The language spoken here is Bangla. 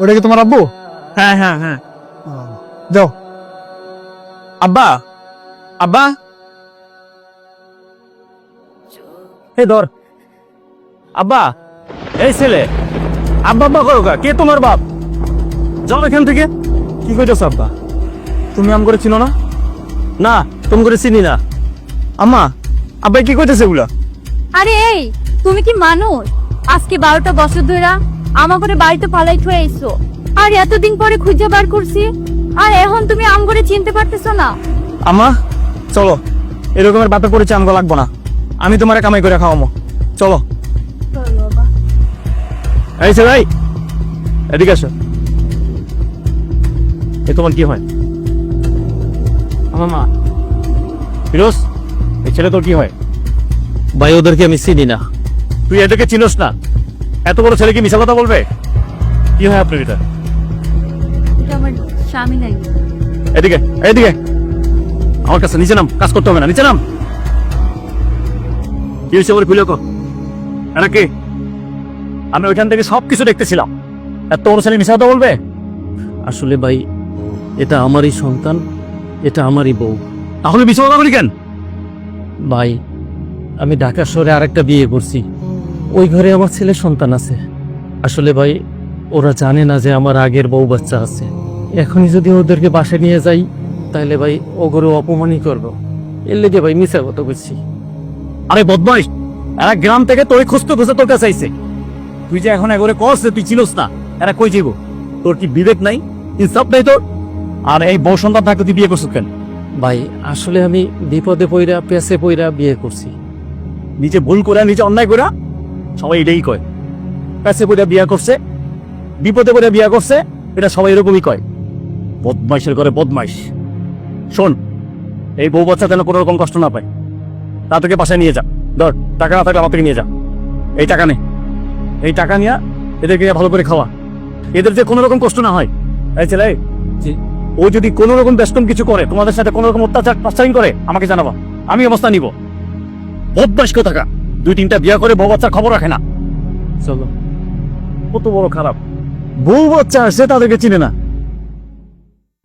ওটা কি তোমার আব্বু? হ্যাঁ হ্যাঁ হ্যাঁ। যাও। আব্বা আব্বা। এই ধর। আব্বা এই ছেলে। আব্বা আব্বা করো কে তোমার বাপ? যাও এখান থেকে। কি কইতেছ আব্বা? তুমি আম করে চিনো না? না তুমি করে চিনি না। আম্মা আব্বা কি কইতেছে এগুলা? আরে এই তুমি কি মানুষ? আজকে বারোটা বছর ধরে আমার করে বাড়িতে পালাই থুয়ে আইছো। আর এতদিন পরে খুঁজে বার করছি আর এখন তুমি আম করে চিনতে পারতেছো না। আম্মা চলো এরকমের বাপের পরিচয় আমগো লাগবো না। আমি তোমার কামাই করে খাওয়ামো। চলো। এই ছেলে এই, এদিকে আসো। এ তোমার কি হয়? আমার মা। ফিরোজ এই ছেলে তোর কি হয়? ভাই ওদেরকে আমি চিনি না। তুই এদেরকে চিনোস না। এত বড় ছেলে কি মিশা কথা বলবে? কি হয় আপনার এটা? এটা আমার স্বামী নাই। এদিকে এদিকে। আমার কাছে নিচে নাম কাজ করতে হবে না নিচে নাম। কি হয়েছে বলে খুলে কো এটা কি? আমি ওইখান থেকে সবকিছু দেখতেছিলাম। এত বড় ছেলে মিশা কথা বলবে? আসলে ভাই এটা আমারই সন্তান এটা আমারই বউ। তাহলে মিশা কথা বলি কেন? ভাই আমি ঢাকা শহরে আরেকটা বিয়ে করছি। ওই ঘরে আমার ছেলে সন্তান আছে। আসলে ভাই ওরা জানে না যে আমার আগের বউ বাচ্চা আছে। এখনই যদি ওদেরকে বাসে নিয়ে যাই তাহলে ভাই ও ঘরে অপমানই করব। এর লেগে ভাই মিশা কথা বলছি আরে বদমাইশ এরা গ্রাম থেকে তোর খুঁজতে খুঁজতে তোর কাছে আইছে। তুই যে এখন একবারে কস যে তুই চিনোস না এরা কই যাইব? তোর কি বিবেক নাই? ইনসাফ নাই তোর? আর এই বউ সন্তান থাকতে তুই বিয়ে করছিস কেন? ভাই আসলে আমি বিপদে পইরা পেছে পইরা বিয়ে করছি। নিজে ভুল করে নিজে অন্যায় করে সবাই এটাই কয়। কাছে বইটা বিয়া করছে বিপদে পড়ে বিয়া করছে এটা সবাই এরকমই কয়। বদমাইশের করে বদমাইশ। শোন এই বউ বাচ্চা যেন কোনো রকম কষ্ট না পায়। তাদেরকে বাসায় নিয়ে যা। ধর টাকা না থাকলে আমার থেকে নিয়ে যা। এই টাকা নে। এই টাকা নিয়ে এদেরকে ভালো করে খাওয়া। এদের যে কোনো রকম কষ্ট না হয়। এই ছেলে ও যদি কোনো রকম ব্যস্তম কিছু করে তোমাদের সাথে কোনো রকম অত্যাচার পাচারিং করে আমাকে জানাবা। আমি অবস্থা নিব। বদমাস টাকা দুই তিনটা বিয়া করে বউ বাচ্চার খবর রাখে না। চলো। কত বড় খারাপ। বউ বাচ্চা আসছে তাদেরকে চিনে না।